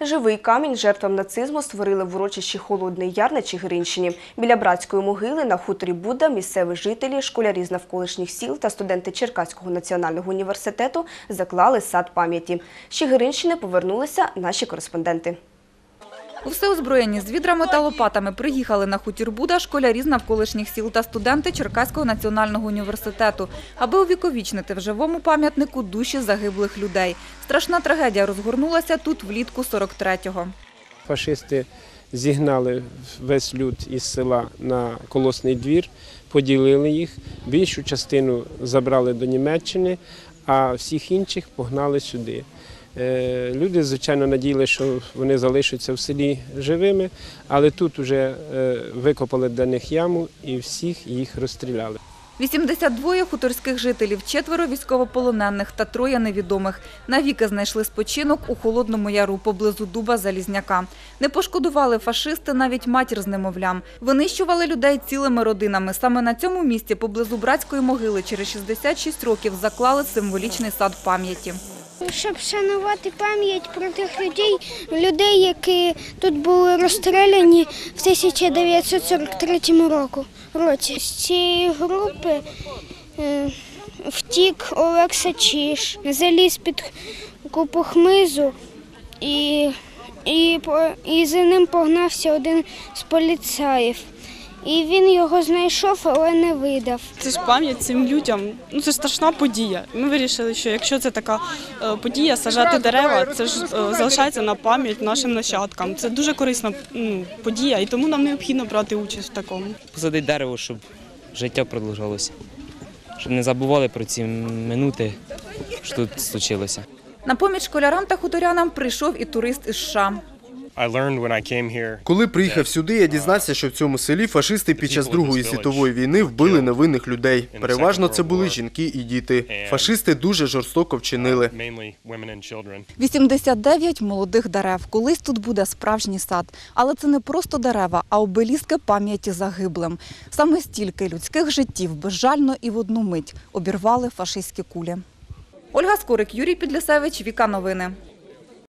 Живий камінь жертвам нацизму створили в урочищі Холодний Яр на Чигиринщині. Біля братської могили на хуторі Будда місцеві жителі, школярі з навколишніх сіл та студенти Черкаського національного університету заклали сад пам'яті. З Чигиринщини повернулися наші кореспонденти. У всеозброєнні з відрами та лопатами приїхали на хутір Буда школярі з навколишніх сіл та студенти Черкаського національного університету, аби увіковічнити в живому пам'ятнику душі загиблих людей. Страшна трагедія розгорнулася тут влітку 43-го. Фашисти зігнали весь люд із села на колосний двір, поділили їх, більшу частину забрали до Німеччини, а всіх інших погнали сюди. Е, Люди, звичайно, надіяли, що вони залишаться в селі живими, але тут вже е, викопали для них яму і всіх їх розстріляли. 82 хуторських жителів, четверо військовополонених та троє невідомих. Навіки знайшли спочинок у Холодному Яру поблизу Дуба Залізняка. Не пошкодували фашисти навіть матір з немовлям. Винищували людей цілими родинами. Саме на цьому місці поблизу братської могили через 66 років заклали символічний сад пам'яті. Щоб шанувати пам'ять про тих людей, людей, які тут були розстріляні в 1943 році. З цієї групи е, втік Олекса Чіш, заліз під купу хмизу і, і, і за ним погнався один з поліцаїв. І він його знайшов, але не видав. Це ж пам'ять цим людям. Ну це ж страшна подія. Ми вирішили, що якщо це така е, подія, сажати дерева, це ж е, залишається на пам'ять нашим нащадкам. Це дуже корисна ну, подія, і тому нам необхідно брати участь в такому. посадити дерево, щоб життя продовжалося, щоб не забували про ці минути, що тут случилося. На поміч школярам та хуторянам прийшов і турист із США. I learned when I came here Коли приїхав сюди, я дізнався, що в цьому селі фашисти під час Другої світової війни вбили невинних людей. Переважно це були жінки і діти. Фашисти дуже жорстоко вчинили. and children. 89 молодих дерев. Колись тут буде справжній сад. Але це не просто дерева, а обеліски пам'яті загиблим. Саме стільки людських життів безжально і в одну мить обірвали фашистські кулі. Ольга Скорик, Юрій Підлісевич, Віка Новини.